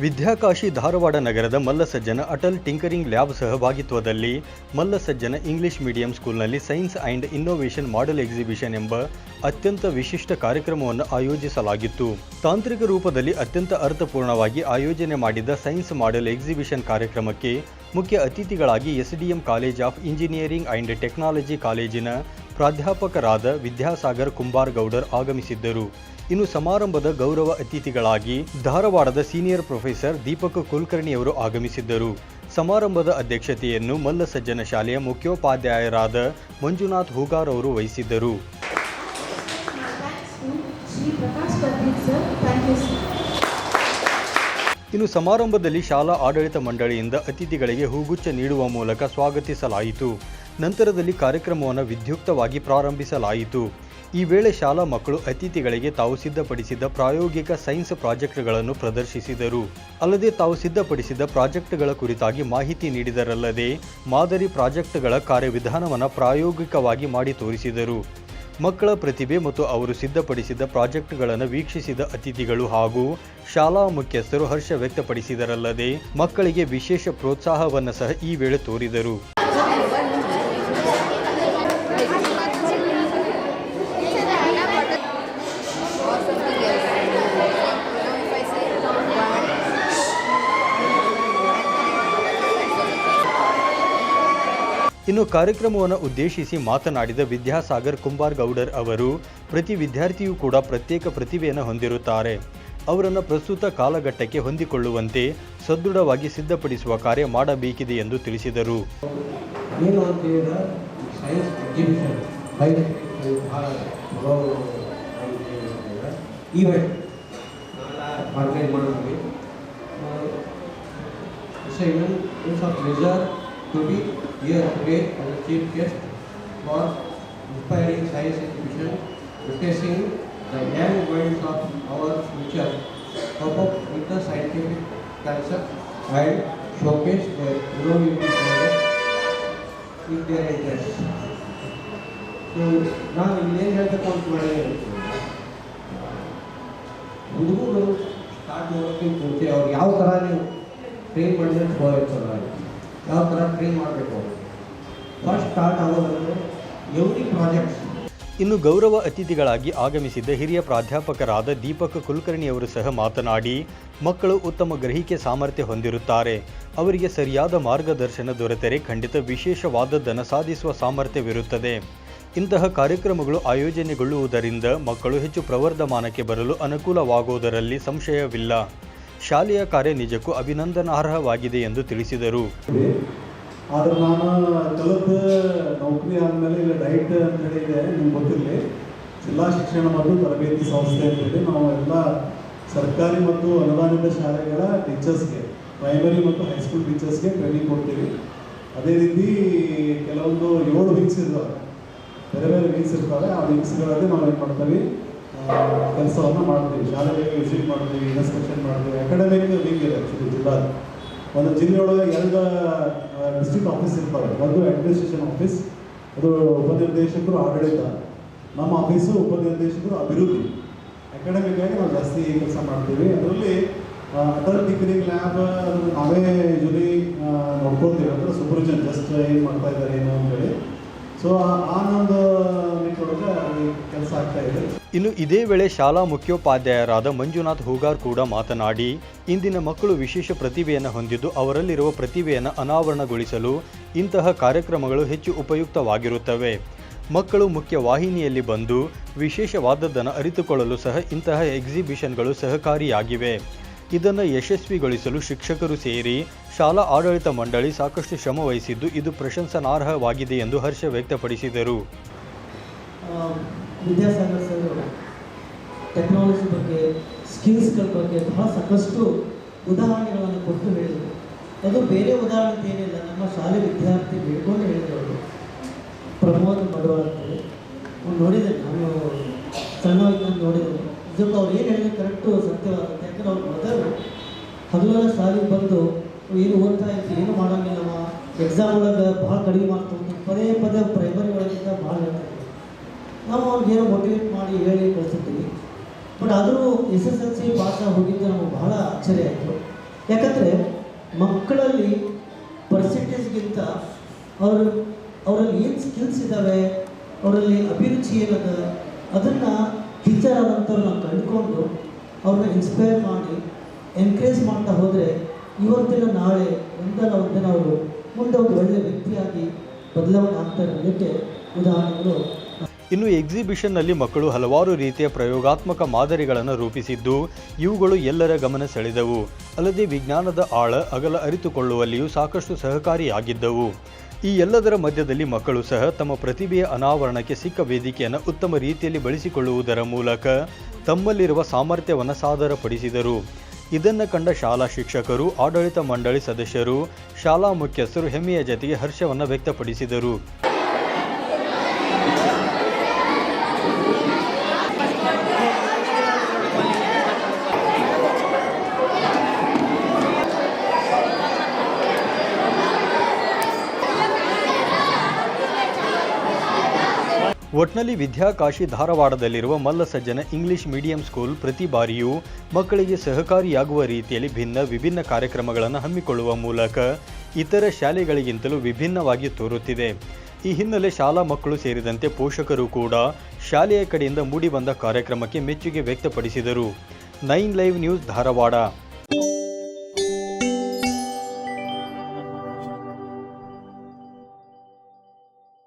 ವಿದ್ಯಾಕಾಶಿ ಧಾರವಾಡ ನಗರದ ಮಲ್ಲಸಜ್ಜನ Atal tinkering lab ಸಹಭಾಗಿತ್ವದಲ್ಲಿ Mallasajjana English medium ಸ್ಕೂಲ್ನಲ್ಲಿ science and innovation model exhibition ಎಂಬ ಅತ್ಯಂತ ವಿಶಿಷ್ಟ ಕಾರ್ಯಕ್ರಮವನ್ನು ಆಯೋಜಿಸಲಾಗಿತ್ತು. ತಾಂತ್ರಿಕ ರೂಪದಲ್ಲಿ ಅತ್ಯಂತ ಅರ್ಥಪೂರ್ಣವಾಗಿ ಆಯೋಜನೆ ಮಾಡಿದ ಸೈನ್ಸ್ ಮಾಡೆಲ್ ಎಕ್ಸಿಬಿಷನ್ ಕಾರ್ಯಕ್ರಮಕ್ಕೆ ಮುಖ್ಯ ಅತಿಥಿಗಳಾಗಿ SDM college of engineering and technology ಕಾಲೇಜಿನ ಪ್ರಾಧ್ಯಾಪಕರಾದ ವಿದ್ಯಾಸಾಗರ್ ಕುಂಬಾರ್ ಗೌಡರ್ ಆಗಮಿಸಿದ್ದರು. ಇನ್ನು ಸಮಾರಂಭದ ಗೌರವ ಅತಿಥಿಗಳಾಗಿ ಧಾರವಾಡದ ಸೀನಿಯರ್ ಪ್ರೊಫೆಸರ್ ದೀಪಕ್ ಕುಲಕರ್ಣಿಯವರು ಆಗಮಿಸಿದ್ದರು. ಸಮಾರಂಭದ ಅಧ್ಯಕ್ಷತೆಯನ್ನು ಮಲ್ಲ ಸಜ್ಜನ ಶಾಲೆಯ ಮುಖ್ಯೋಪಾಧ್ಯಾಯರಾದ ಮಂಜುನಾಥ್ ಹೂಗಾರ್ ಅವರು ವಹಿಸಿದ್ದರು. ಇನ್ನು ಸಮಾರಂಭದಲ್ಲಿ ಶಾಲಾ ಆಡಳಿತ ಮಂಡಳಿಯಿಂದ ಅತಿಥಿಗಳಿಗೆ ಹೂಗುಚ್ಛ ನೀಡುವ ಮೂಲಕ ಸ್ವಾಗತಿಸಲಾಯಿತು. ನಂತರದಲ್ಲಿ ಕಾರ್ಯಕ್ರಮವನ್ನು ವಿದ್ಯುಕ್ತವಾಗಿ ಪ್ರಾರಂಭಿಸಲಾಯಿತು. ಈ ವೇಳೆ ಶಾಲಾ ಮಕ್ಕಳು ಅತಿಥಿಗಳಿಗೆ ತಾವು ಸಿದ್ಧಪಡಿಸಿದ ಪ್ರಾಯೋಗಿಕ ಸೈನ್ಸ್ ಪ್ರಾಜೆಕ್ಟ್ಗಳನ್ನು ಪ್ರದರ್ಶಿಸಿದರು. ಅಲ್ಲದೆ ತಾವು ಸಿದ್ಧಪಡಿಸಿದ ಪ್ರಾಜೆಕ್ಟ್ಗಳ ಕುರಿತಾಗಿ ಮಾಹಿತಿ ನೀಡಿದರಲ್ಲದೆ ಮಾದರಿ ಪ್ರಾಜೆಕ್ಟ್ಗಳ ಕಾರ್ಯವಿಧಾನವನ್ನು ಪ್ರಾಯೋಗಿಕವಾಗಿ ಮಾಡಿ ತೋರಿಸಿದರು. ಮಕ್ಕಳ ಪ್ರತಿಭೆ ಮತ್ತು ಅವರು ಸಿದ್ಧಪಡಿಸಿದ ಪ್ರಾಜೆಕ್ಟ್ಗಳನ್ನು ವೀಕ್ಷಿಸಿದ ಅತಿಥಿಗಳು ಹಾಗೂ ಶಾಲಾ ಮುಖ್ಯಸ್ಥರು ಹರ್ಷ ವ್ಯಕ್ತಪಡಿಸಿದರಲ್ಲದೆ ಮಕ್ಕಳಿಗೆ ವಿಶೇಷ ಪ್ರೋತ್ಸಾಹವನ್ನು ಸಹ ಈ ವೇಳೆ ತೋರಿದರು. ಇನ್ನು ಕಾರ್ಯಕ್ರಮವನ್ನು ಉದ್ದೇಶಿಸಿ ಮಾತನಾಡಿದ ವಿದ್ಯಾಸಾಗರ್ ಕುಂಬಾರ್ ಗೌಡರ್ ಅವರು, ಪ್ರತಿ ವಿದ್ಯಾರ್ಥಿಯೂ ಕೂಡ ಪ್ರತ್ಯೇಕ ಪ್ರತಿಭೆಯನ್ನು ಹೊಂದಿರುತ್ತಾರೆ. ಅವರನ್ನು ಪ್ರಸ್ತುತ ಕಾಲಘಟ್ಟಕ್ಕೆ ಹೊಂದಿಕೊಳ್ಳುವಂತೆ ಸದೃಢವಾಗಿ ಸಿದ್ಧಪಡಿಸುವ ಕಾರ್ಯ ಮಾಡಬೇಕಿದೆ ಎಂದು ತಿಳಿಸಿದರು. ಆರ್ಗನೈಸ್ ಮಾಡಿದ್ವಿ Assignment it's of pleasure to be here today as a chief guest for inspiring science exhibition witnessing the young minds of our future cope up with the scientific concept and showcase their innovative products with their interest. So ನಾನು ಇಲ್ಲೇನು ಹೇಳಬೇಕು ಅಂತ ಮಾಡಿದ್ದೀನಿ ಹುಡುಗರು start ಮಾಡೋಕ್ಕಿಂತ ಮುಂಚೆ ಅವ್ರು ಯಾವ ಥರ ನೀವು ಟ್ರೈನ್ ಮಾಡಿದ್ರೆ ಚಲೋ ಇರ್ತಲ್ಲ ಯಾವ ಥರ ಟ್ರೈನ್ ಮಾಡಬೇಕು ಫಸ್ಟ್ ಸ್ಟಾರ್ಟ್ ಆಗೋದಂದರೆ ಎವ್ರಿ ಪ್ರಾಜೆಕ್ಟ್ಸ್ ಇನ್ನು ಗೌರವ ಅತಿಥಿಗಳಾಗಿ ಆಗಮಿಸಿದ್ದ ಹಿರಿಯ ಪ್ರಾಧ್ಯಾಪಕರಾದ ದೀಪಕ್ ಕುಲಕರ್ಣಿಯವರು ಸಹ ಮಾತನಾಡಿ, ಮಕ್ಕಳು ಉತ್ತಮ ಗ್ರಹಿಕೆ ಸಾಮರ್ಥ್ಯ ಹೊಂದಿರುತ್ತಾರೆ. ಅವರಿಗೆ ಸರಿಯಾದ ಮಾರ್ಗದರ್ಶನ ದೊರೆತರೆ ಖಂಡಿತ ವಿಶೇಷವಾದದ್ದನ್ನು ಸಾಧಿಸುವ ಸಾಮರ್ಥ್ಯವಿರುತ್ತದೆ. ಇಂತಹ ಕಾರ್ಯಕ್ರಮಗಳು ಆಯೋಜನೆಗೊಳ್ಳುವುದರಿಂದ ಮಕ್ಕಳು ಹೆಚ್ಚು ಪ್ರವರ್ಧಮಾನಕ್ಕೆ ಬರಲು ಅನುಕೂಲವಾಗುವುದರಲ್ಲಿ ಸಂಶಯವಿಲ್ಲ. ಶಾಲೆಯ ಕಾರ್ಯ ನಿಜಕ್ಕೂ ಅಭಿನಂದನಾರ್ಹವಾಗಿದೆ ಎಂದು ತಿಳಿಸಿದರು. ಆದ್ರೆ ನಾನು ಕಲಿತು ನೌಕರಿ ಆದಮೇಲೆ ಇಲ್ಲ ಡೈಟ್ ಅಂತ ಹೇಳಿದೆ ನಿಮ್ಗೆ ಗೊತ್ತಿರಲಿ, ಜಿಲ್ಲಾ ಶಿಕ್ಷಣ ಮತ್ತು ತರಬೇತಿ ಸಂಸ್ಥೆ ಅಂತೇಳಿ ನಾವು ಎಲ್ಲ ಸರ್ಕಾರಿ ಮತ್ತು ಅನುದಾನಿತ ಶಾಲೆಗಳ ಟೀಚರ್ಸ್ಗೆ ಪ್ರೈಮರಿ ಮತ್ತು ಹೈಸ್ಕೂಲ್ ಟೀಚರ್ಸ್ಗೆ ಟ್ರೈನಿಂಗ್ ಕೊಡ್ತೀವಿ. ಅದೇ ರೀತಿ ಕೆಲವೊಂದು ಏಳು ವಿಂಗ್ಸ್ ಇದ್ದಾವೆ ಬೇರೆ ಬೇರೆ ವಿಂಗ್ಸ್ ಇರ್ತವೆ. ಆ ವಿಂಗ್ಸ್ಗಳಲ್ಲಿ ನಾವು ಏನು ಮಾಡ್ತೀವಿ? ಕೆಲಸವನ್ನು ಮಾಡ್ತೀವಿ ಶಾಲೆಗೆ ವಿಸಿಟ್ ಮಾಡ್ತೀವಿ ಇನ್ಸ್ಪೆಕ್ಷನ್ ಮಾಡ್ತೀವಿ ಅಕಾಡೆಮಿಕ್ ವೀಕ್ ಇದೆ ಆ್ಯಕ್ಚುಲಿ ಜಿಲ್ಲಾ ಒಂದು ಜಿಲ್ಲೆಯೊಳಗೆ ಎರಡು ಡಿಸ್ಟ್ರಿಕ್ಟ್ ಆಫೀಸ್ ಇರ್ತವೆ. ಒಂದು ಅಡ್ಮಿನಿಸ್ಟ್ರೇಷನ್ ಆಫೀಸ್ ಅದು ಉಪನಿರ್ದೇಶಕರು, ಆಡಳಿತ. ನಮ್ಮ ಆಫೀಸು ಉಪನಿರ್ದೇಶಕರು ಅಭಿವೃದ್ಧಿ. ಅಕಾಡೆಮಿಕ್ ಆಗಿ ನಾವು ಜಾಸ್ತಿ ಕೆಲಸ ಮಾಡ್ತೀವಿ. ಅದರಲ್ಲಿ ಅಟಲ್ ಟಿಂಕರಿಂಗ್ ಲ್ಯಾಬ್ ನಾವೇ ಯೂಶಲಿ ನೋಡ್ಕೊಳ್ತೀವಿ. ಅಂದರೆ ಸೂಪರ್ವಿಷನ್ ಜಸ್ಟ್ ಏನು ಮಾಡ್ತಾ ಇದ್ದಾರೆ, ಏನು ಅಂತೇಳಿ ಸೊ ಆ ನಿಟ್ಟೊಳಗೆ ಇನ್ನು ಇದೇ ವೇಳೆ ಶಾಲಾ ಮುಖ್ಯೋಪಾಧ್ಯಾಯರಾದ ಮಂಜುನಾಥ್ ಹೂಗಾರ್ ಕೂಡ ಮಾತನಾಡಿ, ಇಂದಿನ ಮಕ್ಕಳು ವಿಶೇಷ ಪ್ರತಿಭೆಯನ್ನು ಹೊಂದಿದ್ದು ಅವರಲ್ಲಿರುವ ಪ್ರತಿಭೆಯನ್ನು ಅನಾವರಣಗೊಳಿಸಲು ಇಂತಹ ಕಾರ್ಯಕ್ರಮಗಳು ಹೆಚ್ಚು ಉಪಯುಕ್ತವಾಗಿರುತ್ತವೆ. ಮಕ್ಕಳು ಮುಖ್ಯ ವಾಹಿನಿಯಲ್ಲಿ ಬಂದು ವಿಶೇಷವಾದದ್ದನ್ನು ಅರಿತುಕೊಳ್ಳಲು ಸಹ ಇಂತಹ ಎಕ್ಸಿಬಿಷನ್ಗಳು ಸಹಕಾರಿಯಾಗಿವೆ. ಇದನ್ನು ಯಶಸ್ವಿಗೊಳಿಸಲು ಶಿಕ್ಷಕರು ಸೇರಿ ಶಾಲಾ ಆಡಳಿತ ಮಂಡಳಿ ಸಾಕಷ್ಟು ಶ್ರಮ ವಹಿಸಿದ್ದು ಇದು ಪ್ರಶಂಸನಾರ್ಹವಾಗಿದೆ ಎಂದು ಹರ್ಷ ವ್ಯಕ್ತಪಡಿಸಿದರು. ವಿದ್ಯಾಸಾಗರ್ ಸರ್ ಟೆಕ್ನಾಲಜಿ ಬಗ್ಗೆ ಸ್ಕಿಲ್ಸ್ಗಳ ಬಗ್ಗೆ ಬಹಳ ಸಾಕಷ್ಟು ಉದಾಹರಣೆಗಳನ್ನು ಕೊಟ್ಟು ಹೇಳಿದರು. ಅದು ಬೇರೆ ಉದಾಹರಣೆ ಏನಿಲ್ಲ, ನಮ್ಮ ಶಾಲೆ ವಿದ್ಯಾರ್ಥಿ ಬೇಡ್ಕೊಂಡು ಹೇಳಿದ್ರು ಅವರು. ಪ್ರಮೋದ್ ಮಡುವ ಅಂತೇಳಿ ಅವ್ನು ನೋಡಿದೆ ನಾನು ಸಣ್ಣವಾಗಿ ನಾನು ನೋಡಿದೆ ನಿಜಕ್ಕೂ ಅವ್ರು ಏನು ಹೇಳಿದ್ರು ಕರೆಕ್ಟು ಸತ್ಯವಾಗುತ್ತೆ. ಯಾಕಂದ್ರೆ ಅವ್ರು ಮೊದಲು ಹಗಲೆಲ್ಲ ಶಾಲೆಗೆ ಬಂದು, ಏನು ಓದ್ತಾ ಇತ್ತು ಏನು ಮಾಡೋಂಗಿಲ್ಲವ ಎಕ್ಸಾಮ್ ಒಳಗೆ ಭಾಳ ಕಡಿಮೆ ಮಾಡ್ತಾವೆ ಪದೇ ಪದೇ ಪ್ರೈಮರಿ ಒಳಗಿಂತ ಭಾಳ ಹೇಳ್ತಾ ಇದ್ವಿ ನಾವು ಅವ್ರಿಗೆ ಏನೋ ಮೋಟಿವೇಟ್ ಮಾಡಿ ಹೇಳಿ ಕಳಿಸಿರ್ತೀವಿ. ಬಟ್ ಆದರೂ S S L C pass ಹೋಗಿದ್ದು ನಮಗೆ ಬಹಳ ಆಶ್ಚರ್ಯ ಆಯಿತು. ಯಾಕಂದರೆ ಮಕ್ಕಳಲ್ಲಿ ಪರ್ಸೆಂಟೇಜ್ಗಿಂತ ಅವರು, ಅವರಲ್ಲಿ ಏನು ಸ್ಕಿಲ್ಸ್ ಇದ್ದಾವೆ ಅವರಲ್ಲಿ ಅಭಿರುಚಿ ಏನದ, ಅದನ್ನು ಟೀಚರ್ ಕಂಡುಕೊಂಡು ಅವ್ರನ್ನ ಇನ್ಸ್ಪೈರ್ ಮಾಡಿ ಎನ್ಕರೇಜ್ ಮಾಡ್ತಾ ಹೋದರೆ ಇವತ್ತಿನ ನಾಳೆ ಒಂದಲ್ಲ ಒಂದಿನ ಅವರು ಮುಂದೆ ಒಂದು ಒಳ್ಳೆಯ ವ್ಯಕ್ತಿಯಾಗಿ ಬದಲಾವಣೆ ಆಗ್ತಾರೆ ಅನ್ನೋದಕ್ಕೆ ಉದಾಹರಣೆಗಳು ಇನ್ನು ಎಕ್ಸಿಬಿಷನ್ನಲ್ಲಿ ಮಕ್ಕಳು ಹಲವಾರು ರೀತಿಯ ಪ್ರಯೋಗಾತ್ಮಕ ಮಾದರಿಗಳನ್ನು ರೂಪಿಸಿದ್ದು, ಇವುಗಳು ಎಲ್ಲರ ಗಮನ ಸೆಳೆದವು. ಅಲ್ಲದೆ ವಿಜ್ಞಾನದ ಆಳ ಅಗಲ ಅರಿತುಕೊಳ್ಳುವಲ್ಲಿಯೂ ಸಾಕಷ್ಟು ಸಹಕಾರಿಯಾಗಿದ್ದವು. ಈ ಎಲ್ಲದರ ಮಧ್ಯದಲ್ಲಿ ಮಕ್ಕಳು ಸಹ ತಮ್ಮ ಪ್ರತಿಭೆಯ ಅನಾವರಣಕ್ಕೆ ಸಿಕ್ಕ ವೇದಿಕೆಯನ್ನು ಉತ್ತಮ ರೀತಿಯಲ್ಲಿ ಬಳಸಿಕೊಳ್ಳುವುದರ ಮೂಲಕ ತಮ್ಮಲ್ಲಿರುವ ಸಾಮರ್ಥ್ಯವನ್ನು ಸಾದರಪಡಿಸಿದರು. ಇದನ್ನು ಕಂಡ ಶಾಲಾ ಶಿಕ್ಷಕರು, ಆಡಳಿತ ಮಂಡಳಿ ಸದಸ್ಯರು, ಶಾಲಾ ಮುಖ್ಯಸ್ಥರು ಹೆಮ್ಮೆಯ ಜತೆಗೆ ಹರ್ಷವನ್ನು ವ್ಯಕ್ತಪಡಿಸಿದರು. ಒಟ್ನಲ್ಲಿ ವಿದ್ಯಾಕಾಶಿ ಧಾರವಾಡದಲ್ಲಿರುವ ಮಲ್ಲಸಜ್ಜನ ಇಂಗ್ಲಿಷ್ ಮೀಡಿಯಂ ಸ್ಕೂಲ್ ಪ್ರತಿ ಬಾರಿಯೂ ಮಕ್ಕಳಿಗೆ ಸಹಕಾರಿಯಾಗುವ ರೀತಿಯಲ್ಲಿ ಭಿನ್ನ ವಿಭಿನ್ನ ಕಾರ್ಯಕ್ರಮಗಳನ್ನು ಹಮ್ಮಿಕೊಳ್ಳುವ ಮೂಲಕ ಇತರ ಶಾಲೆಗಳಿಗಿಂತಲೂ ವಿಭಿನ್ನವಾಗಿ ತೋರುತ್ತಿದೆ. ಈ ಹಿನ್ನೆಲೆ ಶಾಲಾ ಮಕ್ಕಳು ಸೇರಿದಂತೆ ಪೋಷಕರು ಕೂಡ ಶಾಲೆಯ ಕಡೆಯಿಂದ ಮೂಡಿಬಂದ ಕಾರ್ಯಕ್ರಮಕ್ಕೆ ಮೆಚ್ಚುಗೆ ವ್ಯಕ್ತಪಡಿಸಿದರು. Nine live news Dharwad.